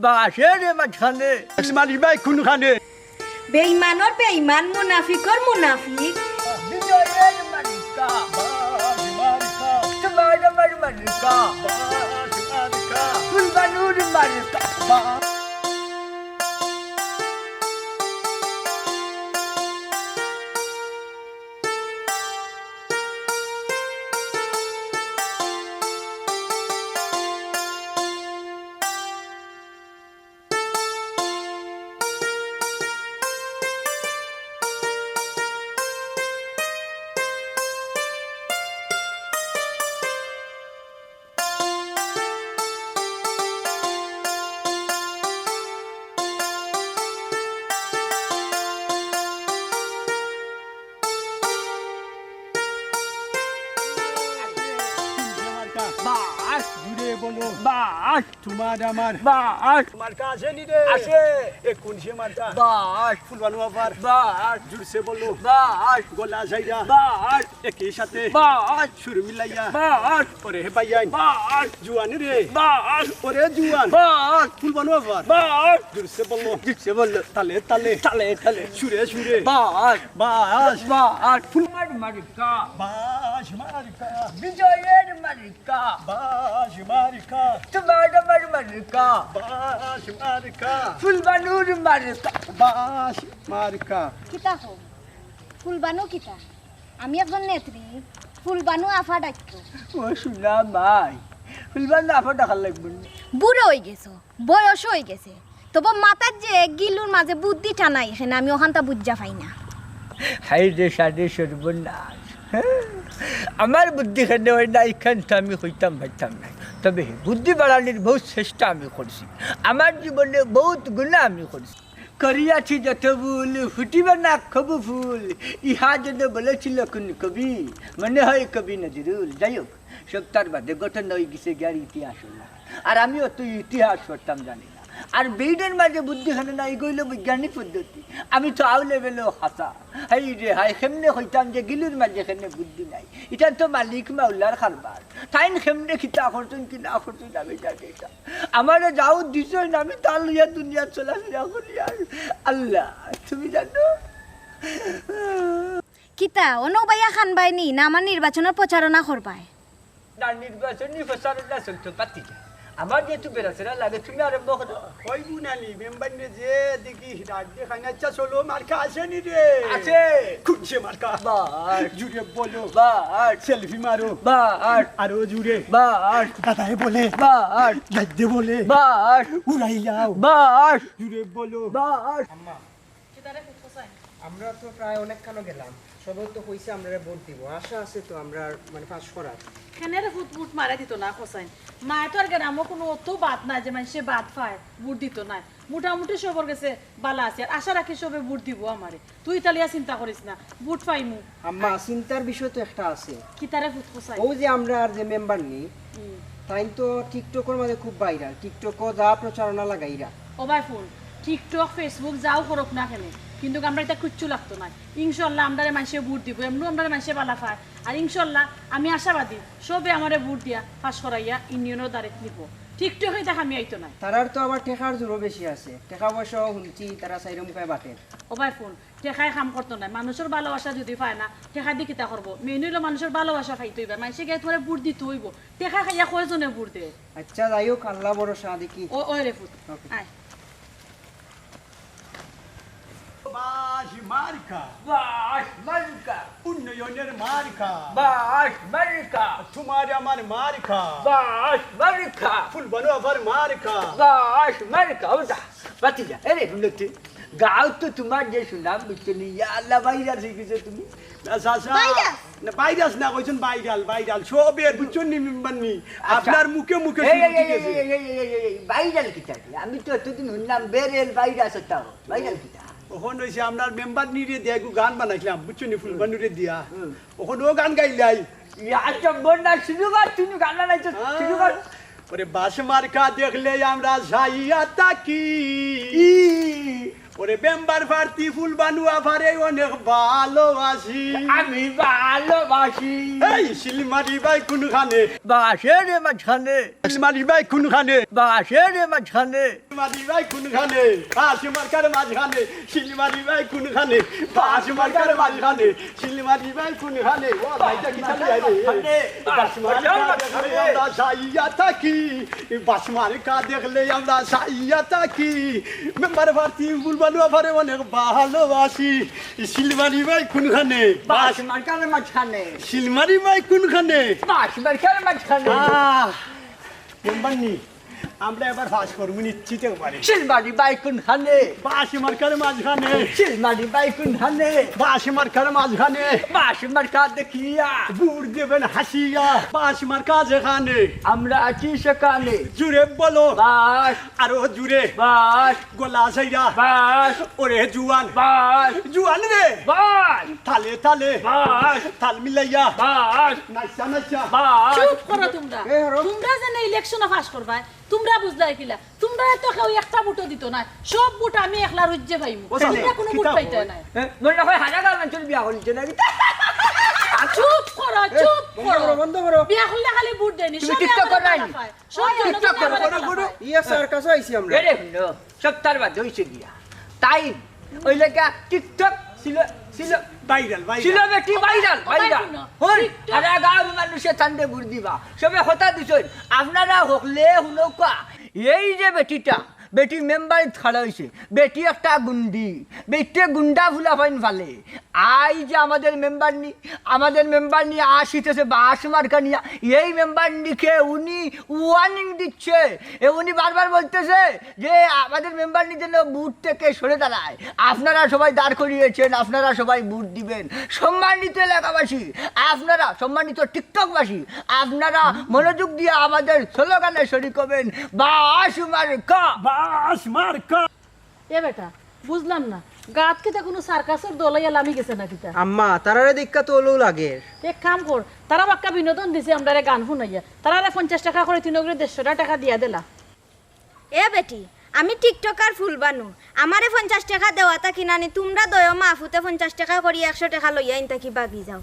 বাসে মাঝখানে। মানুষ ভাই কোনখানে? বেইমানর বেইমান মুনাফিকর মুনাফিক। মার্কা বাস জুড়ে বলো বাস তোমার আমার বাস মার্কা আছে নি রে আছে এ কোন সে মার্কা বাস ফুলবানু আবার বাস জুড়ছে বলো বাস গলা যাইরা বাস একই সাথে বাস সুর মিলাইয়া। বাস ওরে হে পাইয়াই বাস জুয়ান রে। বাস ওরে জুয়ান বাস ফুলবানু আবার বাস জুড়ছে বলো জিতছে বলল তালে তালে। তালে তালে। সুরে সুরে। বাস বাস। বাস ফুলবার মালিকা বাস মার্কা। বিজয়ের মালিকা বাস মার্কা। তোমার আমার মালিকা বাস মার্কা। ফুলবানুর মালিকা বাস মার্কা। কিতা হো? ফুলবানু কিতা? আমি একজন নেত্রী ফুলবানু আফা ডাক্য ও শুনা মাই ফুলবানু আফা দেখার লাগবে বুড়ো হয়ে গেছো বয়স হয়ে গেছে। তবে মাথার যে গিলুর মাঝে বুদ্ধি টানাই এখানে আমি ওখানটা বুঝা পাই না। হাই রে সাদে সর্বনাশ? আমার বুদ্ধি খেলে হয় না এখানটা আমি হইতাম ভাইতাম না। তবে বুদ্ধি বাড়ানোর বহুত চেষ্টা আমি করছি। আমার জীবনে বহুত গুণা আমি করছি। করিয়াছি যত ভুল, ফুটিবে না খবু ফুল ইহা যদি বলেছিল কোন কবি, মনে হয় কবি নজরুল। যাই হোক, সত্যার বাদে গঠন ওই গিসে গিয়ার ইতিহাস। আর আমিও তো ইতিহাস পড়তাম জানি আর বেইডের মাঝে বুদ্ধি খানে না এগুলো বৈজ্ঞানিক পদ্ধতি। আমি তো আউ লেভেলেও হাসা। হাই রে হাই কেমনে হইতাম যে গিলুর মাঝে এখানে বুদ্ধি নাই। এটা তো মালিক মাউলার খারবার। তাইন কেমনে খিতা করছেন কি না করছেন আমি জানি এটা আমার যাও দিছ না আমি তার লইয়া দুনিয়া চলাফেরা করি আর আল্লাহ তুমি জানো? কিতা অনবাইয়া খান বাই নি আমার নির্বাচনের প্রচারণা করবাই না নির্বাচনী প্রচারণা চলতে পাতি আমার যেহেতু বেড়াচেরা লাগে তুমি আরম্ভ করো কই বুনালি মেম্বার নে যে দেখি রাত দেখাই না চলো মার্কা আছে নি রে। আছে। সে মার্কা বাস জুড়ে বলো বাস সেলফি মারো। বাস আরও জুড়ে। বাস দাদাই বলে বাস গাইতে বলে বাস উড়াই যাও বাস জুড়ে বলো। বাস আমরা তো প্রায় অনেক কানো গেলাম। সবাই তো কইছে আমরা ভোট দিব। আশা আছে তো আমরা মানে পাস করার। খেনের ফুট ফুট মারা দিত না খসাইন? মায়ে তো আর গ্রামও কোনো অত বাদ নাই যে মানুষে বাদ পায় বুট দিত নাই। মোটামুটি সবর গেছে বালা আছে আর আশা রাখি সবে বুট দিব আমারে। তুই তালিয়া চিন্তা করিস না বুট পাইমু। আম্মা চিন্তার বিষয় তো একটা আছে। কি তারে ফুট খসাই ও যে আমরা আর যে মেম্বার নি তাই তো টিকটকের মাঝে খুব ভাইরাল টিকটকও যা প্রচারণা লাগাইরা। ওবাই ফোন টিকটক ফেসবুক যাও করক না কেন কিন্তু আমরা এটা কিচ্ছু লাগতো না। ইনশাল্লাহ আমরা মানুষে বুট দিব এমনি আমরা মানুষে বালা পায় আর ইনশাল্লাহ আমি আশাবাদী সবে আমারে বুট দিয়া পাস করাইয়া ইউনিয়নের দ্বারে নিব। টিকটকে দেখা আমি আইতো না তারার তো আবার টেকার জোরও বেশি আছে। টেকা তারা মুখায় বাটে। ওবাই ফোন টেকাই কাম করতো না মানুষের ভালোবাসা যদি পায় না টেকা দি কিতা করব? মেন হইল মানুষের ভালোবাসা খাইতে হইবা। মানুষে গিয়ে তোমার বুট দিতে হইব। টেকা খাইয়া কয়জনে বুট দে আচ্ছা যাই হোক আল্লাহ ভরসা দেখি। ও ওই রে ফুট আয়। বাস মার্কা বাস মালিকা উন্নয়নের মার্কা বাস মালিকা তোমার আমার মার্কা বাস মালিকা ফুলবানু আবার মার্কা বাস মালিকা ওটা যা এরে শুনতে গাও তো তোমার যে সুনাম বুঝতে নি আল্লাহ বাইরা শিখেছো তুমি না সাসা না ভাইরাস না কইছেন ভাইরাল ভাইরাল সবের বুঝছেন নি মেম্বার নি আপনার মুখে মুখে ভাইরাল কিতা? আমি তো এতদিন শুনলাম বেরেল ভাইরাস হতাও ভাইরাল কিতা ওখান হয়েছে আপনার মেম্বার নিয়ে দিয়ে গান বানাইছিলাম বুঝছ নি ফুলবানুরে দিয়া? ওখানে ও গান গাইলাই। ওরে বাস মার্কা দেখলে আমরা যাইয়া তাকি। ওরে মেম্বার প্রার্থী ফুল বানু আভারে অনেক ভালোবাসি। আমি ভালোবাসি। এই শিলমারি ভাই কোনখানে? বাসের মাঝখানে। শিলমারি ভাই কোনখানে? বাসের মাঝখানে। শিলমারি ভাই কোনখানে? বাস মার্কার মাঝখানে। শিলমারি ভাই কোনখানে? বাস মার্কার মাঝখানে। শিলমারি ভাই কোনখানে? ও ভাইটা কি চালি আইরে বাস মার্কা দেখলে আমরা সাইয়া থাকি। বাস মার্কা দেখলে আমরা সাইয়া থাকি। মেম্বার প্রার্থী ফুল বানু আভারে অনেক ভালোবাসি। শিলমারি ভাই কোনখানে? বাস মার্কার মাঝখানে। শিলমারি ভাই কোনখানে? বাস মার্কার মাঝখানে। আহ, মেম্বারনি আমরা এবার ফাঁস করব নিশ্চিত একবারে শিলবাড়ি বাইকুনখানে। বাঁশ মার্কার মাঝখানে। শিলবাড়ি বাইকুনখানে। বাঁশ মার্কার মাঝখানে। বাস মার্কা দেখিয়া। বুড় দেবেন হাসিয়া। বাঁশ মার্কা যেখানে। আমরা আছি সেখানে। জুড়ে বলো। বাস আরও জুড়ে। বাস গলা সাইরা বাস ওরে জুয়ান। বাস জুয়ান রে। বাস তালে তালে। বাস তাল মিলাইয়া। বাস নাচা নাচা বাস চুপ করো তোমরা। তোমরা যে ইলেকশনে পাস করবা তোমরা বুঝলাই কিলা? তোমরা তো কেউ একটা বুটো দিত না। সব বুট আমি একলা রুজ্জে পাইমু তোমরা কোনো বুট পাইতে? নাই। মনে হয় হাজার মানুষের বিয়া করেছে নাকি? চুপ করো চুপ করো। করো বন্ধ করো। বিয়া করলে খালি বুট দেনি সব টিকটক করাই? বালা সব টিকটক করো, করো, করো। পায়। ইয়া স্যার কাছে আইছি আমরা। এরে হইল সপ্তাহ বাদ হয়েছে গিয়া তাই ওই লেখা টিকটক ছিল ভাইরাল ছিল ভাইরাল? বেটি ভাইরাল। ভাইরাল শুনো, হন TikTok- আর গাঁর মানুষে থানতে বুড় দিবা। সবে হতা দিছই আপনারা হকলে হুনকা এই যে বেটিটা বেটি মেম্বার খাড়া হয়েছে বেটি একটা গুন্ডি বেটি গুন্ডা ফুলা ফাইন ফালে। আই যে আমাদের মেম্বার নি আমাদের মেম্বার নিয়ে আসিতেছে বাস মার্কা নিয়ে এই মেম্বার নিকে উনি ওয়ার্নিং দিচ্ছে। এ উনি বারবার বলতেছে যে আমাদের মেম্বার নি যেন বুথ থেকে সরে দাঁড়ায়। আপনারা সবাই দাঁড় করিয়েছেন আপনারা সবাই বুট দিবেন। সম্মানিত এলাকাবাসী আপনারা সম্মানিত টিকটকবাসী আপনারা মনোযোগ দিয়ে আমাদের স্লোগানে শরিক হবেন বাস মার্কা বাঁশ মার্কা এ বেটা বুঝলাম না। গাত কিতা কোনো সার্কাসের দলাইয়া লামি গেছে না কিতা। আম্মা তারারে দেখা তো লাগে। এক কাম কর তারা বাক্কা বিনোদন দিছে আমরা গান শুনাইয়া। তারা পঞ্চাশ টাকা করে তিন করে দেড়শোটা টাকা দিয়া দিলা। এ বেটি আমি টিকটকার ফুল বানু আমারে পঞ্চাশ টাকা দেওয়াতা কিনানি তোমরা দয় মাফুতে পঞ্চাশ টাকা করি একশো টাকা লইয়া ইনতা কি বাগি যাও।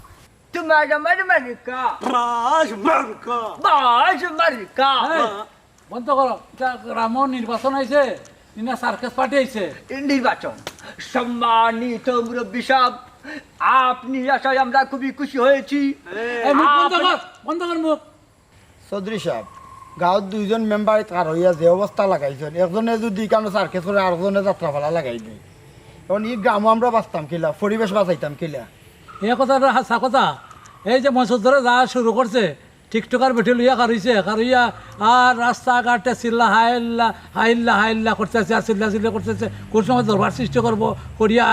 তোমার আমার মার্কা বাস মার্কা বন্ধ করো গ্রাম নির্বাচন হয়েছে ইনা সার্কাস পার্টি নির্বাচন। সম্মানিত মুরব্বী সাহেব আপনি আসায় আমরা খুবই খুশি হয়েছি। চৌধুরী সাহেব গাঁৱত দুইজন মেম্বাৰ তাৰ হৈয়া যে অৱস্থা লাগাইছেন। একজনে যদি কানো চাৰ্কেছ কৰে আরেকজনে যাত্ৰাপালা লাগাই দিয়ে। এখন ই গ্রামও আমরা বাঁচতাম কিলা পরিবেশ বাঁচাইতাম কিলা। এই কথাটা হাসা কথা। এই যে মসুদ ধরে যা শুরু করছে টিকটকার বেঠে লইয়া কারইছে কারইয়া আর রাস্তাঘাটে চিল্লা হাইল্লা হাইল্লা হাইল্লা করতেছে আর চিল্লা চিল্লা করতেছে। কোন সময় দরবার সৃষ্টি করব? করিয়া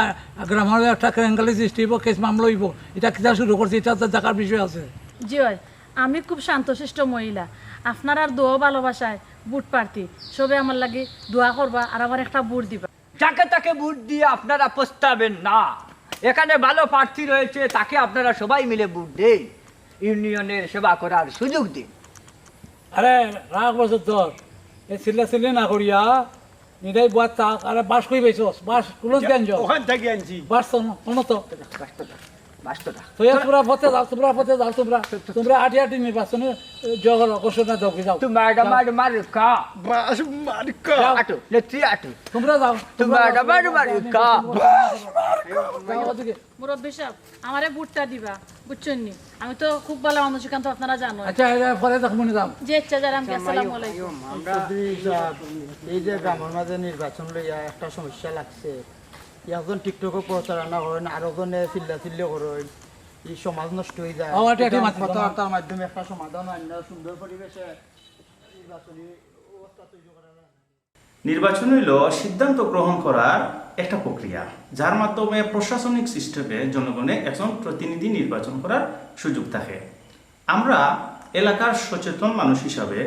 গ্রামের একটা ক্রেঙ্গালি সৃষ্টি হইব কেস মামলা হইব। এটা কিতা শুরু করছে? এটা তো দেখার বিষয় আছে। জি হয় আমি খুব শান্তশিষ্ট মহিলা। আপনার আর দোয়া ভালোবাসায় বুট প্রার্থী সবে আমার লাগে দোয়া করবা আর আমার একটা বুট দিবা। যাকে তাকে বুট দিয়ে আপনারা পস্তাবেন না। এখানে ভালো প্রার্থী রয়েছে তাকে আপনারা সবাই মিলে বুট দেন ইউনিয়নের সেবা করার সুযোগ দিন। আরে রাগ বছর ধর এই চিল্লা চিল্লি না করিয়া নিদাই তাক আরে বাস কই পাইছস? বাস কুলন কেন ওখান থেকে আনছি। বাস তো কোনো তো। বাস্তবতা বাস্তবতা তো এর তোমরা পথে যাও তোমরা পথে যাও তোমরা তোমরা আটি আটি নির্বাচনে জগর ঘোষণা দাও যাও তোমার আমার আটো আটো। তোমরা যাও। মুরব্বী সাহেব বুটটা দিবা বুঝছেন নি? আমি তো খুব ভালো মানুষ এখান তো আপনারা জানো আচ্ছা এরা পরে দেখো মনে যাও। যে ইচ্ছা যারা আসসালামু আলাইকুম। আমরা এই যে গ্রামের মাঝে নির্বাচন লইয়া একটা সমস্যা লাগছে। একজন টিকটকও প্রচারণা করেন আরেকজনে চিল্লা চিল্লি করেন। এই সমাজ নষ্ট হয়ে যায়। কথাবার্তার মাধ্যমে একটা সমাধান সুন্দর পরিবেশে নির্বাচনী নির্বাচন হইল সিদ্ধান্ত গ্রহণ করার একটা প্রক্রিয়া যার মাধ্যমে প্রশাসনিক সিস্টেমে জনগণে একজন প্রতিনিধি নির্বাচন করার সুযোগ থাকে। আমরা এলাকার সচেতন মানুষ হিসাবে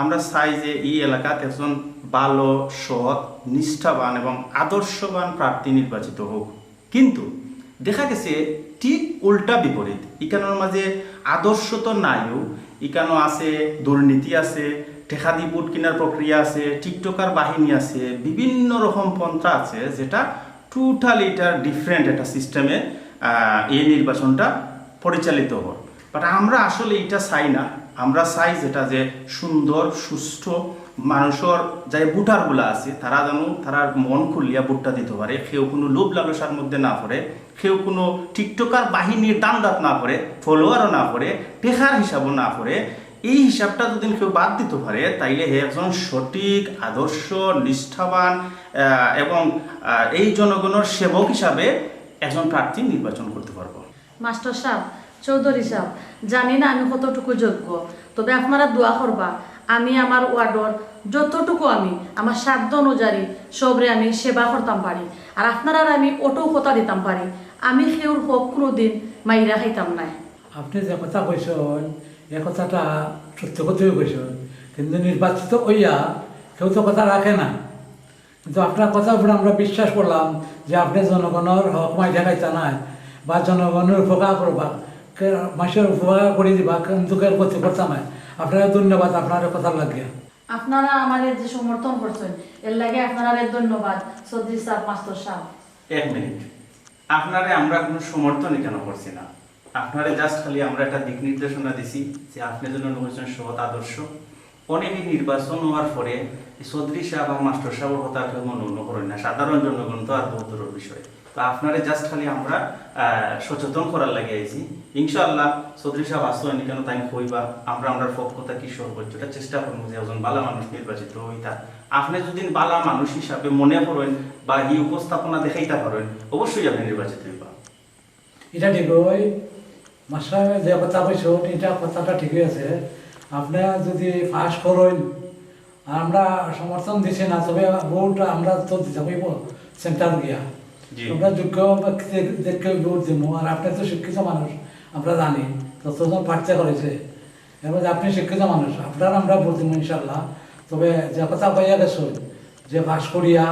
আমরা চাই যে এই এলাকাত একজন ভালো, সৎ, নিষ্ঠাবান এবং আদর্শবান প্রার্থী নির্বাচিত হোক। কিন্তু দেখা গেছে ঠিক উল্টা বিপরীত। ইকানোর মাঝে আদর্শ তো নাইও ইকানো আছে, দুর্নীতি আছে, ঠেকাদি বুট কেনার প্রক্রিয়া আছে, টিকটকার বাহিনী আছে, বিভিন্ন রকম পন্থা আছে যেটা টোটালি এটা ডিফারেন্ট একটা সিস্টেমে এই নির্বাচনটা পরিচালিত হল বাট আমরা আসলে এটা চাই না। আমরা চাই যেটা যে সুন্দর সুস্থ মানুষের যে ভোটারগুলো আছে, তারা যেন, তারা মন খুলিয়া ভোটটা দিতে পারে, কেউ কোনো লোভ লালসার মধ্যে না পড়ে, কেউ কোনো টিকটকার বাহিনীর দাম দাঁত না করে ফলোয়ারও না করে পেশার হিসাবও না করে এই হিসাবটা যদি কেউ বাদ দিতে পারে, তাইলে হে একজন সঠিক, আদর্শ, নিষ্ঠাবান এবং এই জনগণের সেবক হিসাবে একজন প্রার্থী নির্বাচন করতে পারব। মাস্টার সাহেব চৌধুরী সাহেব জানি না আমি কতটুকু যোগ্য। তবে আপনারা দোয়া করবা, আমি আমার ওয়ার্ডর যতটুকু আমি, আমার সাধ্য অনুযায়ী সবরে আমি সেবা করতাম পারি, আর আপনারা আমি অটো কথা দিতাম পারি, আমি সেউর হোক কোনো দিন মাইরা খাইতাম নাই। আপনি যে কথা কইছেন, এ কথাটা সত্য কথাই কইছেন, কিন্তু নির্বাচিত হইয়া কেউ তো কথা রাখে না। কিন্তু আপনার কথার উপরে আমরা বিশ্বাস করলাম যে আপনি জনগণের হক মাই দেখাইতে নাই, বা জনগণের উপকার করবা। মানুষের উপকার করে দিবা কিন্তু করতে নাই আপনারা ধন্যবাদ আপনার কথা লাগিয়া আপনারা আমার যে সমর্থন করছেন এর লাগে আপনারা ধন্যবাদ চৌধুরী সাহেব মাস্টার সাহেব। এক মিনিট। আপনারে আমরা কোনো সমর্থনই কেন করছি না? আপনারে জাস্ট খালি আমরা একটা দিক নির্দেশনা দিছি যে আপনি যেন হয়েছেন সৎ আদর্শ। অনেকে নির্বাচন হওয়ার পরে চৌধুরী সাহেব আর মাস্টার সাহেবের কথা কেউ মনে করেন না। সাধারণ জনগণ তো আর বহু বিষয়। তো আপনারে জাস্ট খালি আমরা সচেতন করার লাগে আইছি। ইনশাআল্লাহ চৌধুরী সাহেব আসলেন কেন তাই কইবা? আমরা আমরা পক্ষতা কি সর্বোচ্চটা চেষ্টা করব যে একজন বালা মানুষ নির্বাচিত হইতা। আপনি যদি বালা মানুষ হিসাবে মনে করেন বা এই উপস্থাপনা দেখাইতে পারেন, অবশ্যই আপনি নির্বাচিত হইবা। এটা ঠিক ওই মাস্টার যে কথা কইছেন এটা কথাটা ঠিকই আছে। আপনি যদি পাস করেন, আমরা সমর্থন দিছি না, তবে ভোট আমরা তো দিতে হইব সেন্টার গিয়া। জি। আমরা যোগ্য ব্যক্তি দেখে ভোট দিব আর আপনি তো শিক্ষিত মানুষ আমরা জানি। ততজন প্রার্থী করেছে। এবার আপনি শিক্ষিত মানুষ আপনার আমরা ভোট দিব ইনশাল্লাহ তবে যে কথা কইয়া গেছেন যে পাস করিয়া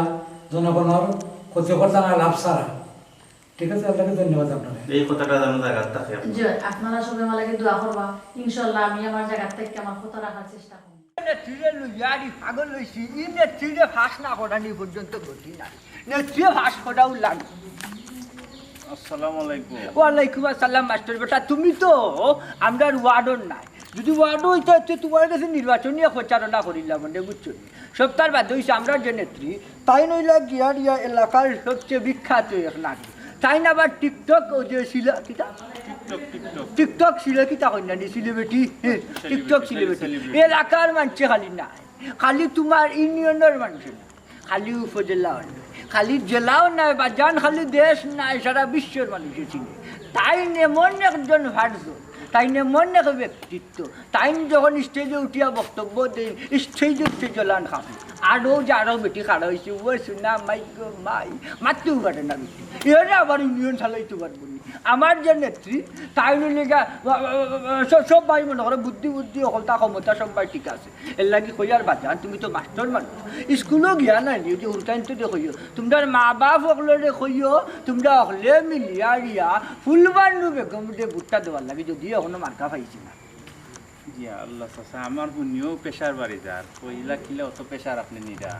জনগণের ক্ষতি করতে না লাভ ছাড়া। ঠিক আছে আপনাকে ধন্যবাদ আপনাকে। এই কথাটা থাকে যে আপনারা। সবাই লাগে দোয়া করবা। আমি আমার জায়গা থেকে আমার কথা রাখার চেষ্টা করব। পাগল নেত্রীরে ফাঁস না করানি পর্যন্ত গতি নাই। ওয়ালাইকুম আসসালাম মাস্টার বেটা তুমি তো আমরা নাই। যদি ওয়ার্ড হইতো তো তোমার কাছে নির্বাচনী প্রচারণা করিলাম বুঝছ? সপ্তাহ বাদ হয়েছে আমরা যে নেত্রী তাই নইলা গিয়া গিয়া এলাকার সবচেয়ে বিখ্যাত এক নারী। তাই না আবার টিকটক ও যে কিতা? টিকটক ছিল কিতা কন্যা নি সিলেবেটি টিকটক সিলেবেটি এলাকার মানুষ খালি নাই খালি তোমার ইউনিয়নের মানুষ না খালি উপজেলাও নাই খালি জেলাও নাই বা জান খালি দেশ নাই, সারা বিশ্বের মানুষের চিনে তাই এমন একজন ভারত তাই এমন এক ব্যক্তিত্ব। তাই যখন স্টেজে উঠিয়া বক্তব্য দেন স্টেজে উঠে জলান খাবে আরও যে আরও বেটি খাড়া হয়েছে ও শুনে মাই মাই, মাতৃ ঘটনা বেটি। এরা আবার ইউনিয়ন চালাইতে পারব। আমার যে নেত্রী, তাই লেগা সব ভাই মনে করো বুদ্ধি বুদ্ধি অকলতা ক্ষমতা, সব ভাই ঠিক আছে। এর লাগি কইয়ার বাজান, তুমি তো মাস্টার মানুষ। স্কুলও গিয়া নাই নি উল্টাইন তো দেখইও। তোমরা মা বাপ সকলে দেখইও, তোমরা অকলে মিলিয়া রিয়া ফুলবানু বেগম দে ভুট্টা দেওয়ার লাগে, যদি এখনও মার্কা পাইছি না। জি আল্লাহ আমার শুনিও প্রেশার বাড়ি যার। কইলা কিলে অত প্রেশার আপনি নিরা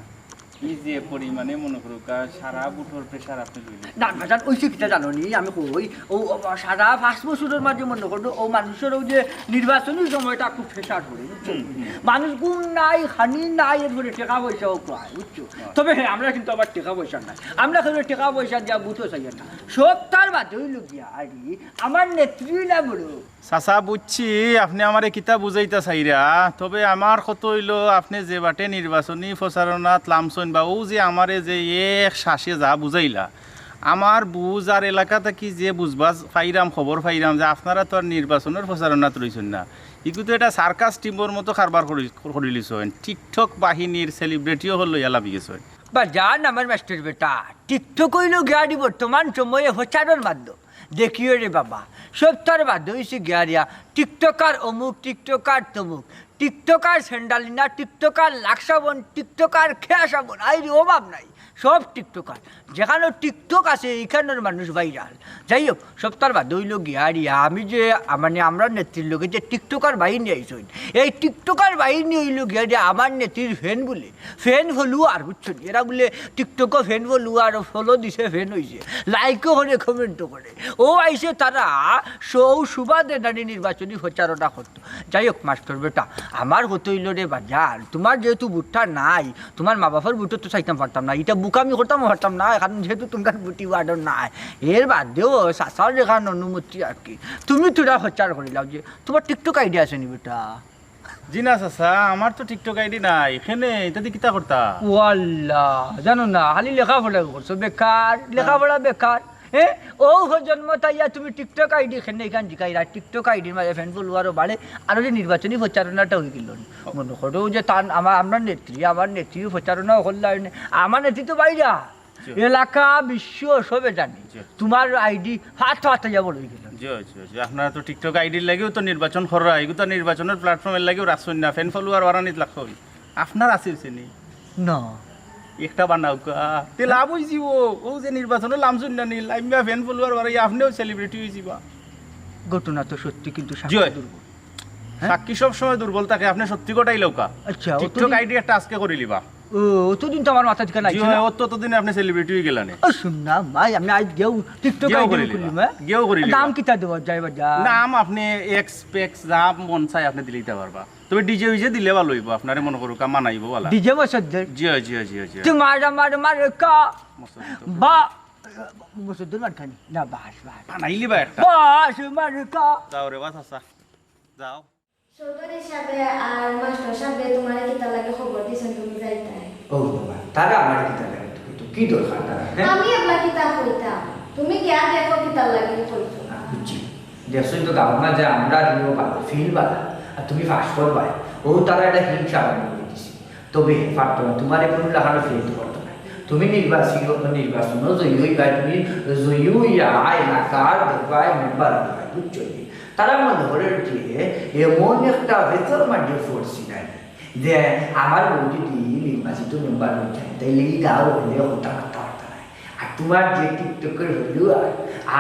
ই যে পরিমাণে মনে করুক সারা বুটোর প্রেশার আপনি লইলেন না বাজান ওই শিক্ষিতা জানো নি আমি কই ও ও সারা পাঁচ বছরের মাঝে মনে করো ও মানুষেরও যে নির্বাচনী সময়টা খুব ফেসার করে বুঝছ? মানুষ গুণ নাই হানি নাই এরপরে টাকা পয়সাও পায় বুঝছ? তবে হ্যাঁ আমরা কিন্তু আবার টাকা পয়সা নাই। আমরা কিন্তু টাকা পয়সা দেওয়া বুঝো চাই না। সব তার বাদে হইল গিয়া আরে আমার নেত্রী না বড়? চাচা বুঝছি আপনি আমার কিতা বুঝাইতা চাইরা তবে আমার কত হইল আপনি যে বাটে নির্বাচনী প্রচারণাত লামছন বা ও যে আমারে যে এক শ্বাসে যা বুঝাইলা, আমার বুঝ আর এলাকা থাকি যে বুঝবা? ফাইরাম, খবর ফাইরাম যে আপনারা তো আর নির্বাচনের প্রচারণাত রইছেন না। ইকুতো এটা সার্কাস টিমর মতো কারবার করে লিছেন টিকটক বাহিনীর সেলিব্রিটিও হল লইয়া লাভি গেছেন বা জান আমার মাস্টার বেটা, টিকটক হইল গাড়ি বর্তমান সময়ে হচারণ মাধ্যম দেখিও রে বাবা সব তার বাধ্য হয়েছে গিয়ারিয়া টিকটকার অমুক, টিকটকার তমুক। টিকটকার স্যান্ডালিনা টিকটকার লাক্সাবন টিকটকার খেয়া সাবন আই রে অভাব নাই। সব টিকটকার যেখানে টিকটক আছে, এইখানের মানুষ ভাইরাল। যাই হোক সপ্তাহ বাদ হইল গিয়ারিয়া আমি যে মানে আমরা নেত্রীর লোকে যে টিকটকার বাহিনী আইসইন এই টিকটকার বাহিনী হইল গিয়ারিয়া আমার নেত্রীর ফ্যান বলে ফ্যান হলু আর বুঝছ নি? এরা বলে, টিকটকও ফ্যান হলু আর ফলো দিছে ফ্যান হইছে। লাইকও করে কমেন্টও করে। ও আইসে তারা সৌ সুবাদে নানি নির্বাচনী প্রচারণা করতো। যাই হোক মাস্টার বেটা আমার হতে হইল রে বাজার, তোমার যেহেতু বুটটা নাই, তোমার মা বাবার বুটো তো চাইতাম পারতাম না, এটা বুকামি করতাম পারতাম না এখন যেহেতু তোমার বুটি ওয়ার্ডর নাই এর বাদেও শাসার রেখার অনুমতি আর কি তুমি তোরা প্রচার লাও যে তোমার টিকটক আইডিয়া আছে নি বেটা জি না চাচা আমার তো টিকটক আইডি নাই এখানে ইত্যাদি কিতা করতা ওয়াল্লা জানো না খালি লেখাপড়া করছ বেকার লেখাপড়া বেকার এ? ও জন্ম তাইয়া তুমি টিকটক আইডি এখানে এখান জিকাইরা টিকটক আইডির মাঝে ফ্যান ফলোয়ারও বাড়ে আরও যে নির্বাচনী প্রচারণাটা হয়ে গেল। মনে করো যে তার আমার আমরা নেত্রী আমার নেত্রী প্রচারণাও করলাম আমার নেত্রী তো বাইরা। এলাকা বিশ্ব সবে জানি। তোমার আইডি হাত হাত যাব হয়ে গেল। আপনারা তো টিকটক আইডির লাগেও তো নির্বাচন করা এগুলো তো নির্বাচনের প্ল্যাটফর্মের লাগেও রাখছেন না। ফ্যান ফলোয়ার ওয়ারানিত লাগছো আপনার আছিল চিনি? না। একটা বানাও তে লাভ হয়েছি ও ও যে নির্বাচনে লামছুন না নীল আমিয়া ফ্যান ফলোয়ার আপনিও সেলিব্রিটি হয়েছি বা ঘটনা তো সত্যি কিন্তু সাক্ষী দুর্বল। সাক্ষী সব সময় দুর্বল থাকে আপনি সত্যি কথাই লৌকা আচ্ছা টিকটক আইডি একটা আজকে করে লিবা ও অতদিন তো আমার মাথা থেকে নাই হয় অত ততদিনে আপনি সেলিব্রিটি হয়ে গেলেন ও শুন না ভাই আমি আজ গেও টিকটক আইডি। গেও করে লিবা। দাম কিতা দেব যাই বাজা নাম আপনি এক্স পেক্স যা মন চাই আপনি দিলে দিতে পারবা তবে ডিজে উইজে দিলে ভালো হইব আপনারে মনে করুক মানাইব বলা। ডিজে বসদ্দের জি জি জি জি। তোমার আমার আমার কা। বা। বসদ্দের মানখানি না বাস বাস। বানাইলি বা একটা। বাস মার কা। যাও রে বাস আসা। যাও। হিসাবে আর মাস্টার তোমার লাগে খবর দিছেন তুমি যাইতাই ও বাবা তারা আমার কিতা লাগে? তো কি দরকার তারা হ্যাঁ? আমি কিতা কইতাম? তুমি দেখো লাগে কইতো বুঝছি। দেখছই তো মাঝে আমরা দিও ভালো ফিল ভালো আর তুমি ফার্স্ট করবাই। ও তারা একটা হিংসা বানিয়ে দিয়েছি। তবে পারতো না তোমার কোনো লাগানো ফিরতে পারতো না। তুমি নির্বাচী নির্বাচন জয়ী হইবাই তুমি জয়ী এলাকার দেখবাই, মেম্বার হইবাই, বুঝছ তারা মনে করে যে এমন একটা ভেতর মাঝে ফোর্সি নাই যে আমার বউ যদি নির্বাচিত মেম্বার হয়ে যায়, তাইলে এই গাঁও হলে হতা হতা নাই আর তোমার যে টিকটকের আর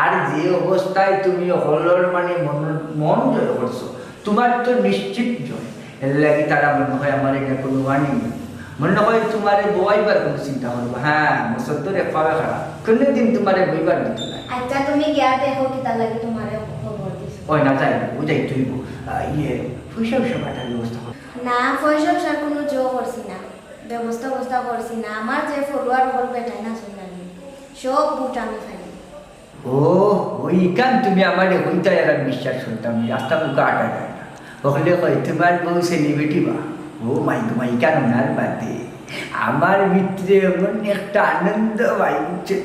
আর যে অবস্থায় তুমি হলর মানে মন মন জয় করছ তোমার তো নিশ্চিত জয়। এর লাগি তারা মনে হয় আমার এটা কোনো ওয়ার্নিং মনে হয় তোমারে বইবার কোনো চিন্তা করব হ্যাঁ মুসদ্দর এক পাবে খারাপ কোনোদিন তোমারে বইবার দিত না আচ্ছা তুমি গিয়া দেখো কিতা লাগে তোমার ওই না যাই বুঝাই তুইব ইয়ে পয়সা পয়সা পাঠার ব্যবস্থা না পয়সা কোনো জো করছি না। ব্যবস্থা ব্যবস্থা করছি না। আমার যে ফলোয়ার হল বেটাই না শুনলাম সব বুট আমি খালি ও ওই কান তুমি আমার হইতে আর বিশ্বাস করতাম। রাস্তা মুখে আটা যায় না ওখানে কই তোমার বউ সেলিব্রিটি বা ও মাই মাই কেন ওনার বাদে আমার ভিতরে এমন একটা আনন্দ বাইছে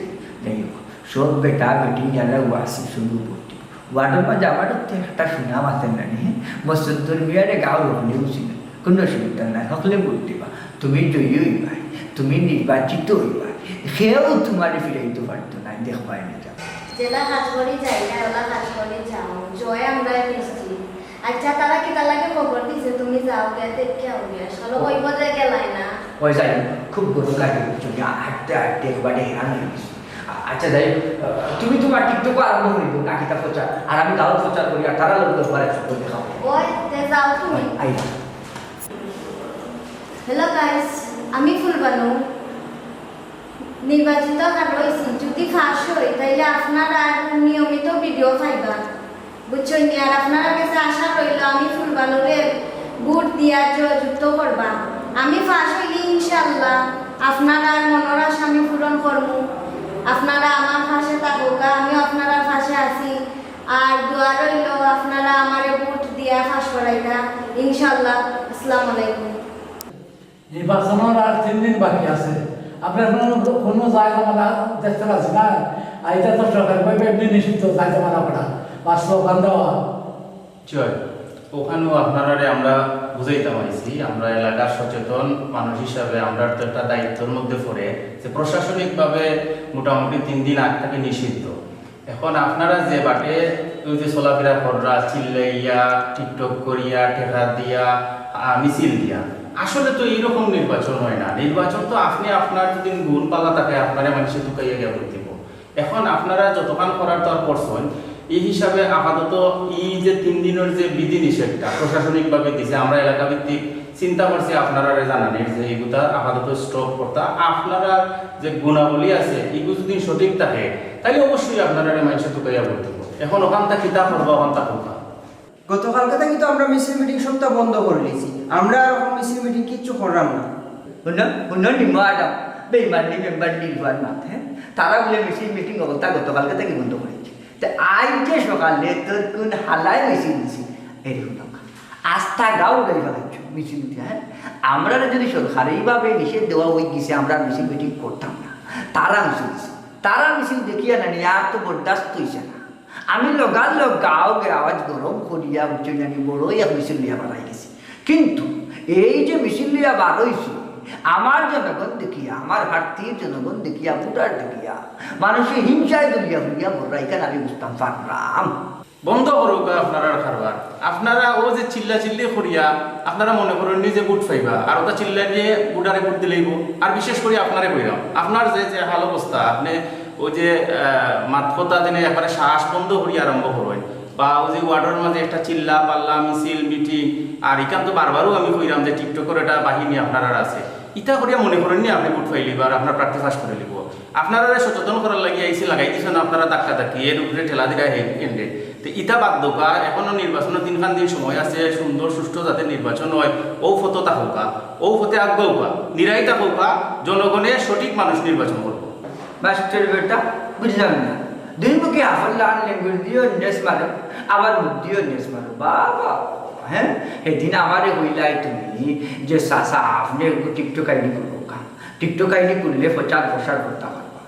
যাই হোক সব বেটা বেটি যারা ওয়াসি শুরু করতে ওয়ার্ডের মাঝে আমার তো একটা শোনা মাতেন না নি মসুদ্দুর মিয়ারে গাও হলেও ছিল কোনো অসুবিধা নাই হকলে বলতে বা তুমি জয়ী হইবা তুমি নির্বাচিত হইবা সেও তোমার ফিরাইতে পারতো না দেখবাই না যাও জেলা কাজ করে যাই না ওলা কাজ করে যাও জয় আমরা মিষ্টি আচ্ছা তারা কিতা লাগে খবর দিছে? তুমি যাও গে দেখে আউগে আসলে কইব যে গেলাই না। ওই যাই খুব গরু গাড়ি চলে হাঁটতে হাঁটতে একবারে হেরান হয়ে গেছি। আচ্ছা যাই তুমি তোমার টিকটক আরম্ভ করিব নাকিটা প্রচার। আর আমি তাও প্রচার করি আর তারা লোক একবারে করে দেখাবো ওই তে যাও তুমি। আই হ্যালো গাইস আমি ফুলবানু। নির্বাচিত হয়েছি যদি ফাঁস হই তাইলে আপনারা নিয়মিত ভিডিও পাইবা। বুঝছেন? আর আপনারা কাছে আশা রইল আমি বুট দিয়া করবা। আমি ফাঁস হইলে ইনশাল্লাহ আপনারা মনের আমি পূরণ করব আপনারা আমার পাশে থাকুক আমিও আপনারা পাশে আছি। আর দোয়া রইল আপনারা আমারে বুট দিয়া ফাঁস করাইতা ইনশাল্লাহ আসসালামু আলাইকুম। নির্বাচনের আর তিন দিন বাকি আছে। আপনার কোনো জায়গা মানা দেখতে পাচ্ছি না? এটা তো সরকার নিষিদ্ধ জায়গা মানা পড়া বা ওখানেও আপনারা আমরা বুঝাইতে পারছি আমরা এলাকার সচেতন মানুষ হিসাবে আমরা তো একটা দায়িত্বের মধ্যে পড়ে যে প্রশাসনিকভাবে মোটামুটি তিন দিন আগ থেকে নিষিদ্ধ। এখন আপনারা যে বাটে ওই যে চলাফেরা কররা, চিল্লাইয়া, টিকটক করিয়া টেকা দিয়া মিছিল দিয়া, আসলে তো এইরকম নির্বাচন হয় না। নির্বাচন তো আপনি আপনার যদি গুণ পালা থাকে আপনারা মানুষের ঢুকাইয়া ভোট দিব এখন আপনারা যতক্ষণ করার তো আর করছেন এই হিসাবে আপাতত এই যে তিন দিনের যে বিধি নিষেধটা প্রশাসনিকভাবে দিছে আমরা এলাকা ভিত্তিক চিন্তা করছি আপনারা জানানের যে এগুলা আপাতত স্টপ করতা। আপনারা যে গুণাবলী আছে এগুলো যদি সঠিক থাকে তাহলে অবশ্যই আপনারা মানুষের ভোট দিব। এখন ওখান থেকে কিতাব করব ওখান তা হোকা গতকালকে থেকে তো আমরা মিছিল মিটিং সপ্তাহ বন্ধ করে দিয়েছি। আমরা আর এখন মিছিল মিটিং কিচ্ছু করলাম না। শুনো শুনো নিমো আদাম বেইমানি মেম্বার নির্বাচন মাথে তারা বলে মিছিল মিটিং অবস্থা গতকালকে থেকে বন্ধ করেছে তা আজ যে সকালে তোর কোন হালায় মিছিল দিছিল এরকম আস্থা গাও গাই ভাবছ মিছিল হ্যাঁ? আমরা যদি সরকারিভাবে নিষেধ দেওয়া হয়ে গেছে, আমরা মিছিল মিটিং করতাম না। তারা মিছিল দিছে। তারা মিছিল দেখিয়া না নিয়ে আর তো বরদাস্ত হইছে না। আমি লগাল লগ গাও গে আওয়াজ গরম করিয়া বুঝছি জানি বড়ই মিছিল লিয়া বাড়াই গেছি। কিন্তু এই যে মিছিল লিয়া বার হইছে আমার জনগণ দেখিয়া, আমার ভারতীয় জনগণ দেখিয়া, ভোটার দেখিয়া, মানুষের হিংসায় দুলিয়া হইয়া কেন আমি বুঝতাম পারলাম? বন্ধ করুক আপনারা কারবার। আপনারা ও যে চিল্লা চিল্লি করিয়া, আপনারা মনে করেন নিজে বুট পাইবা আর ওটা চিল্লা দিয়ে বুটারে বুট দিলেইব আর বিশেষ করে আপনারে কইরাম, আপনার যে যে হাল অবস্থা, আপনি ওই যে মাতকতা দিনে একবারে শ্বাস বন্ধ করিয়া আরম্ভ করেন, বা ওই যে ওয়ার্ডের মাঝে একটা চিল্লা পাল্লা মিছিল, মিটিং, আর ইকান তো বারবারও আমি কইরাম যে টিকটকের একটা বাহিনী আপনার আছে। ইটা করিয়া মনে করেন নি, আপনি বুট পাইলিব আর আপনার প্রার্থী ফাঁস করে লিব। আপনারা সচেতন করার লাগি আইসি লাগাই দিছেন আপনারা ধাক্কা ধাক্কি, এর উপরে ঠেলা দিরা হে কেন্দ্রে তো ইটা বাদ দোকা, এখনও নির্বাচনের তিনখান দিন সময় আছে, সুন্দর, সুষ্ঠু যাতে নির্বাচন হয়। ও ফটো তাহৌকা ও ফতে আজ্ঞৌকা নিরাই তাহৌকা জনগণে সঠিক মানুষ নির্বাচন করব মাস্টার বেটা, বুঝলাম না। দুই মুখে আফল্লা আনলেন দিও নেস মারো, আবার দিও নেস মারো। বাবা। হ্যাঁ? সেদিন আমারে কইলাই তুমি যে চাচা আপনি টিকটক আইডি করব কা টিকটক আইডি করলে প্রচার প্রসার করতে পারবা।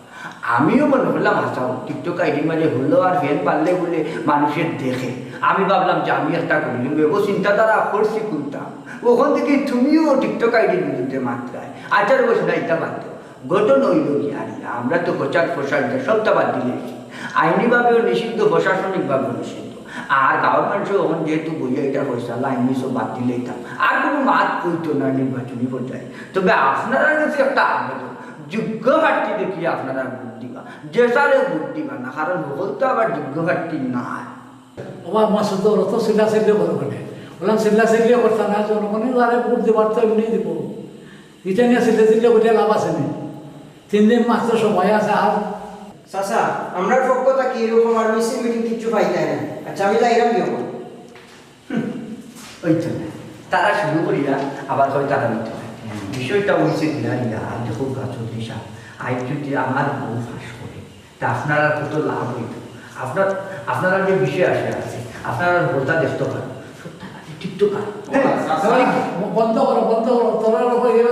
আমিও মনে করলাম হাসাও টিকটক আইডি মাঝে হলো আর ফ্যান পারলে বলে মানুষের দেখে। আমি ভাবলাম যে, আমি একটা করিলাম ও চিন্তাধারা করছি করতাম ওখান থেকে তুমিও টিকটক আইডির বিরুদ্ধে মাত্রায়। আচার বছর এটা বাদ ঘটন হইল কি? আর, আমরা তো প্রচার প্রসার, সবটা বাদ দিয়েছি আইনিভাবেও নিষিদ্ধ, প্রশাসনিকভাবেও নিষিদ্ধ। আর গাঁৱৰ মানুষও এখন যেহেতু বইয়া এটা পয়সা লাইন সব বাদ দিলেই থাম আর কোনো মাত কইতো না নির্বাচনী পর্যায়ে। তবে আপনারা কাছে একটা আবেদন যোগ্য ঘাটতি দেখিয়ে আপনারা ভোট দিবা। যে সারে ভোট দিবা না কারণ ভোট তো আবার যোগ্য ঘাটতি নাই আমার মাসুদর অত চিল্লা চিল্লি করবে না বললাম চিল্লা চিল্লি করতে না জনগণের আরে ভোট দেবার তো এমনি দিব। এটা নিয়ে চিল্লা চিল্লি করে লাভ আছে না? তিন দিন মাত্র সময় আছে আর চাচা আমরা পক্ষতা কি এরকম আর মিছিল মিটিং কিচ্ছু পাইতে না? আচ্ছা আমি যাইরাম দিও ওই তো। তারা শুরু করিয়া আবার হয় তারা নিতে বিষয়টা হয়েছে দিলারিয়া দেখো গাছর সাহ আজ যদি আমার বউ ফাঁস করে তা আপনারা কত লাভ হইত? আপনার আপনারা যে বিষয় আসে আছে আপনারা ভোটা দেখতে পারেন বন্ধ করো বন্ধ করো। তোরা যাইবা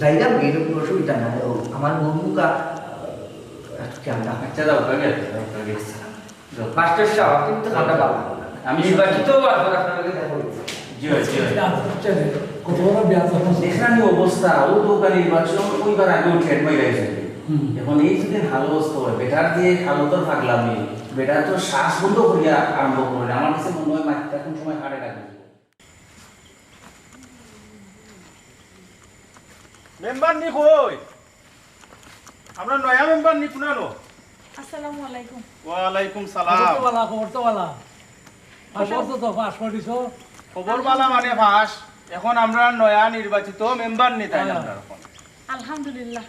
যাইলাম কোনো অসুবিধা নাই। ও আমার বন্ধুকা কেমন আচ্ছা দাও কাগে দাও কাগে মাস্টার সাহেব আমি নির্বাচিত অবস্থা ও নির্বাচন ওইবার আগে। এখন এই যদি অবস্থা হয় বেটার দিয়ে তো শ্বাস বন্ধ করিয়া আরম্ভ করলে আমার কাছে মনে হয় কোন সময় হারে কাটবে মেম্বার নি কই আমরা নয়া মেম্বার নি আসসালামু আলাইকুম। ওয়ালাইকুম খবর সালাম। তো বালা খবর তো পাসপোর্ট তো পাস খবর বালা মানে ফাঁস এখন আমরা নয়া নির্বাচিত মেম্বার নি তাই না আলহামদুলিল্লাহ।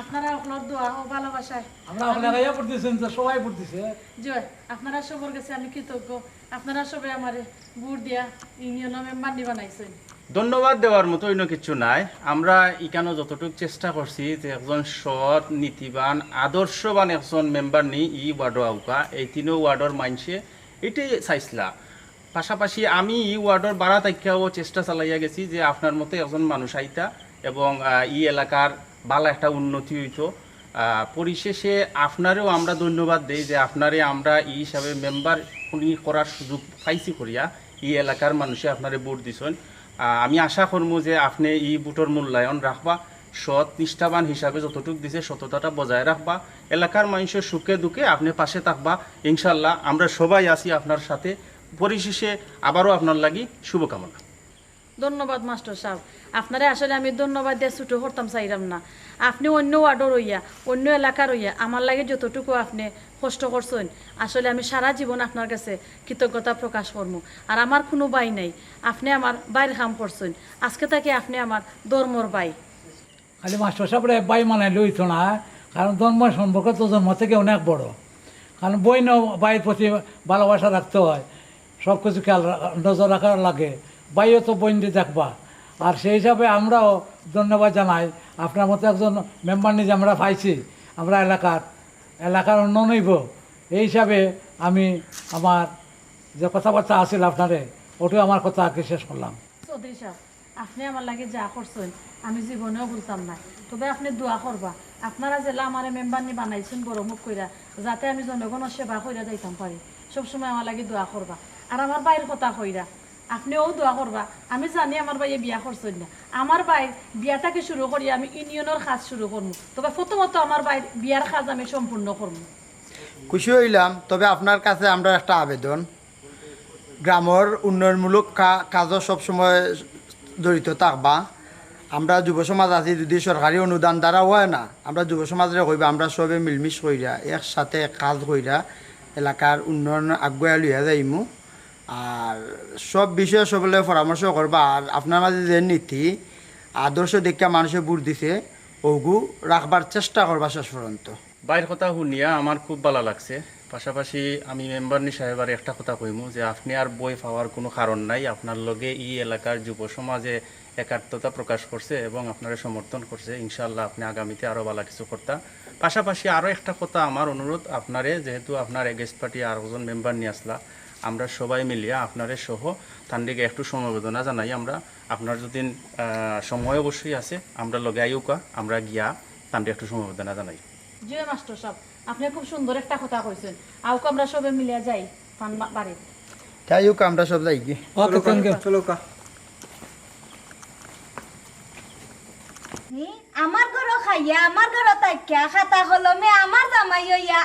আপনারা আপনার দোয়া ও ভালোবাসায় আমরা ওখানে গাইয়া পড়তেছেন তো সবাই পড়তেছে জয়। আপনারা সবার কাছে আমি কৃতজ্ঞ। আপনারা সবাই আমারে বুট দিয়া ইউনিয়ন মেম্বার নি বানাইছেন। ধন্যবাদ দেওয়ার মতো অন্য কিছু নাই। আমরা ইকানো যতটুকু চেষ্টা করছি যে একজন সৎ, নীতিবান, আদর্শবান একজন মেম্বার নি ই ওয়ার্ডর আউকা। এই তিনও ওয়ার্ডর মানছে এটাই চাইছিলা পাশাপাশি আমি ই ওয়ার্ডর বাড়া তাইকাও চেষ্টা চালাইয়া গেছি যে আপনার মতো একজন মানুষ আইতা এবং ই এলাকার ভালো একটা উন্নতি হইতো। পরিশেষে আপনারেও আমরা ধন্যবাদ দেই যে আপনারে আমরা ই হিসাবে মেম্বার করার সুযোগ পাইছি করিয়া। ই এলাকার মানুষে আপনারে ভোট দিছেন। আমি আশা করব যে আপনি ই বুটর মূল্যায়ন রাখবা, সৎ, নিষ্ঠাবান হিসাবে যতটুক দিছে সততাটা বজায় রাখবা, এলাকার মানুষের সুখে দুঃখে আপনি পাশে থাকবা। ইনশাল্লাহ আমরা সবাই আছি আপনার সাথে। পরিশেষে আবারও আপনার লাগি শুভকামনা। ধন্যবাদ, মাস্টার সাহেব। আপনারে আসলে আমি ধন্যবাদ দিয়ে ছুটো করতাম চাইলাম না। আপনি অন্য ওয়ার্ডও রইয়া অন্য এলাকা রইয়া আমার লাগে যতটুকু আপনি কষ্ট করছেন, আসলে আমি সারা জীবন আপনার কাছে কৃতজ্ঞতা প্রকাশ করব আর আমার কোনো বাই নাই। আপনি আমার বাইর কাম করছেন। আজকে থেকে আপনি আমার ধর্মর বাই। খালি মাস্টার সাহেবরে বাই মানে লইতো না, কারণ জন্ম সম্পর্ক তো জন্ম থেকে অনেক বড়। কারণ বই ন প্রতি ভালোবাসা রাখতে হয়। সব কিছু খেয়াল নজর রাখার লাগে। বাইও তো বইন দিয়ে দেখবা আর সেই হিসাবে আমরাও ধন্যবাদ জানাই। আপনার মতো একজন মেম্বার নিয়ে যে আমরা পাইছি, আমরা এলাকার এলাকার অন্য নইব। এই হিসাবে আমি আমার যে কথাবার্তা আছিল আপনারে ওটাও আমার কথা আগে শেষ করলাম। চৌধুরী সাহেব, আপনি আমার লাগে যা করছেন, আমি জীবনেও বলতাম না। তবে আপনি দোয়া করবা, আপনারা জেলা আমার মেম্বার নি বানাইছেন বড় মুখ কইরা, যাতে আমি জনগণের সেবা কইরা যাইতাম পারি। সবসময় আমার লাগে দোয়া করবা। আর আমার বাইরের কথা কইরা আপনিও দোয়া করবা। আমি জানি আমার বাইয়ে বিয়া করছেন না। আমার বাইর বিয়াটাকে শুরু করি, আমি ইউনিয়নের কাজ শুরু করব তবে প্রথমত আমার বাইর বিয়ার কাজ আমি সম্পূর্ণ করব খুশি হইলাম, তবে আপনার কাছে আমরা একটা আবেদন। গ্রামের উন্নয়নমূলক কাজও সবসময় জড়িত থাকবা। আমরা যুব সমাজ আছি, যদি সরকারি অনুদান দ্বারা হয় না, আমরা যুব সমাজরে কইবা আমরা সবে মিলমিশ কইরা, একসাথে কাজ কইরা এলাকার উন্নয়ন আগুয়া লইয়া যাইমু। আর সব বিষয়ে সবলে পরামর্শ করবা। আর আপনার মাঝে যে নীতি, আদর্শ দেখা মানুষে বুট দিছে, ওগু রাখবার চেষ্টা করবা শেষ পর্যন্ত। বাইর কথা শুনিয়া আমার খুব ভালো লাগছে। পাশাপাশি আমি মেম্বারনি সাহেবার একটা কথা কইমু যে আপনি আর বই পাওয়ার কোনো কারণ নাই। আপনার লগে এই এলাকার যুব সমাজে একাত্মতা প্রকাশ করছে এবং আপনারা সমর্থন করছে। ইনশাল্লাহ আপনি আগামীতে আরও ভালো কিছু করতা। পাশাপাশি আরও একটা কথা আমার অনুরোধ, আপনারে যেহেতু আপনার এগেস্ট পার্টি আর একজন মেম্বার নিয়ে আসলা আমরা সবাই মিলিয়া আপনারে সহ তার দিকে একটু সমবেদনা জানাই। আমরা আপনার যদি সময় অবশ্যই আছে আমরা লগে আইউকা আমরা গিয়া তার একটু সমবেদনা জানাই। জি মাস্টার সাহেব আপনি খুব সুন্দর একটা কথা কইছেন। আউকে আমরা সবে মিলিয়া যাই পান বাড়ি তাই আমরা সব যাই ওকে থ্যাংক ইউ চলো কা আমার ঘর খাইয়া আমার ঘর তাইকা খাতা কলমে আমার জামাই হইয়া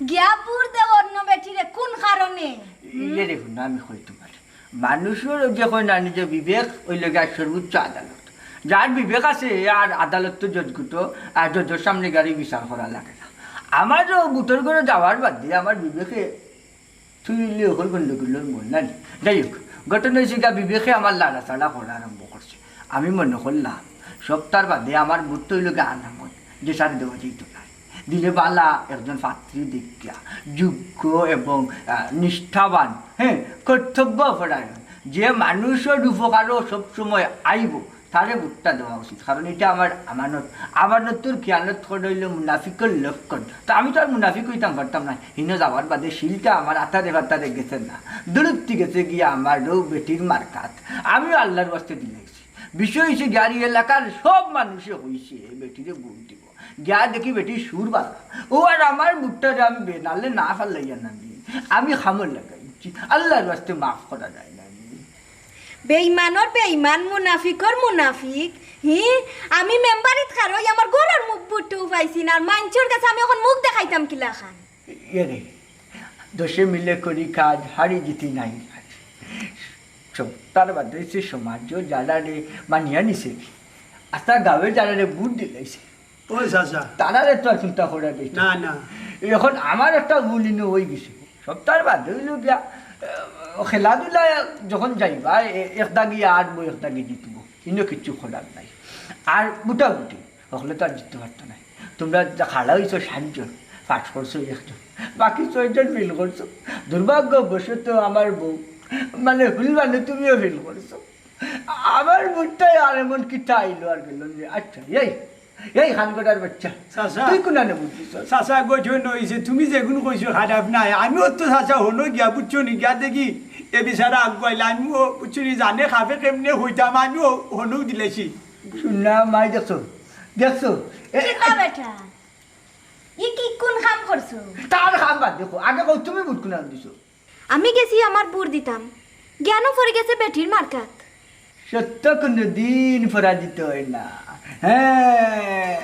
আ- গিয়া পুর দে অন্য বেঠিরে কোন কারণে? ইয়ে দেখুন আমি কই তোমার। মানুষের যে কয় না, নিজের বিবেক, ওই লেগে সর্বোচ্চ আদালত। যার বিবেক আছে, আর আদালত তো জজগুত আর জজের সামনে গাড়ি বিচার করা লাগে না। আমার বুতর করে যাওয়ার বাদ আমার বিবেকে তুইলে ওখল গন্ডগোলের মন না। যাই হোক ঘটনা গা বিবেকে আমার লাড়াচাড়া করা আরম্ভ করছে আমি মনে করলাম সপ্তাহ বাদে আমার বুট তৈল গা আনামত যে সার দেওয়া যেত না দিলে বালা, একজন পাত্রী দেখিয়া যোগ্য এবং নিষ্ঠাবান হ্যাঁ কর্তব্য পরায়ণ যে মানুষের উপকারও সবসময় আইব, তারে ভোটটা দেওয়া উচিত। কারণ এটা আমার আমানত। আমানতর খেয়ালত করলে মুনাফিকের লক্ষণ। তো আমি তো আর মুনাফিক হইতাম, পারতাম না। হিনো যাওয়ার বাদে শিলটা আমার আতারে বাতারে গেছে না। দূরত্তি গেছে গিয়ে আমার রৌ বেটির মার্কাত। আমিও আল্লাহর বাস্তে দিলাইছি। বিষয় হয়েছে গাড়ি এলাকার সব মানুষে হয়েছে বেটিরে ভোট দিব। গিয়া দেখি বেটি সুর বালা। ও আর আমার বুটটারে আমি বেনালে না ফালাইয়া না আমি খামর লাগাইছি আল্লাহর বাস্তে মাফ করা যায় না বেইমানর বেইমান মুনাফিকর মুনাফিক হি? আমি মেম্বারিত খারই আমার ঘরের মুখ বুটতেও পাইছি না আর মাঞ্চর কাছে আমি এখন মুখ দেখাইতাম কিলা খান। এরে দোষে মিলে করি কাজ হারি জিতি নাই তার বাদে সে সমাজও যারা রে মানিয়া নিছে। আস্তা গাঁৱে যারা রে বুট দিলাইছে। ওই চাচা। তারা রে তো চিন্তা করে দিচ্ছে না না। এখন আমার একটা ভুল ইনো হয়ে গেছে। সপ্তাহের বাদে হইল গিয়া খেলাধুলা যখন যাইবা একটা গিয়ে আটবো একটা গিয়ে জিতবো। ইনো কিচ্ছু খোলার নাই। আর মোটামুটি হলে তো আর জিততে পারতো না। তোমরা খাড়া হয়েছো সাতজন পাঠ করছ একজন বাকি ছয়জন ফিল করছ। দুর্ভাগ্যবশত আমার বউ মানে ভুল মানে তুমিও ফিল করছ। আমার বুটটাই আর এমন কিটা আইলো আর গেল যে আচ্ছা এই এই খানকটার বাচ্চা। চাচা। বুঝছিস গঠন তুমি যেগুন কইছো খারাপ নাই। আমিও তো চাচা হনো গিয়া বুঝছ নি গিয়া দেখি এ বিচারা আগুয়াইলে আমিও বুঝছ নি জানে খাবে কেমনে হইতাম আমিও হনো দিলেছি। শুননা মাই দেখছ দেখছ বেটা। ই কি কোন কাম করছ তার খাম বাদ দেখো। আগে কও তুমি বুট কোনা দিছো আমি গেছি আমার বুর দিতাম। জ্ঞানও পড়ে গেছে বেটির মার্কাত সত্য কোনো দিন পরাজিত হয় না। হ্যাঁ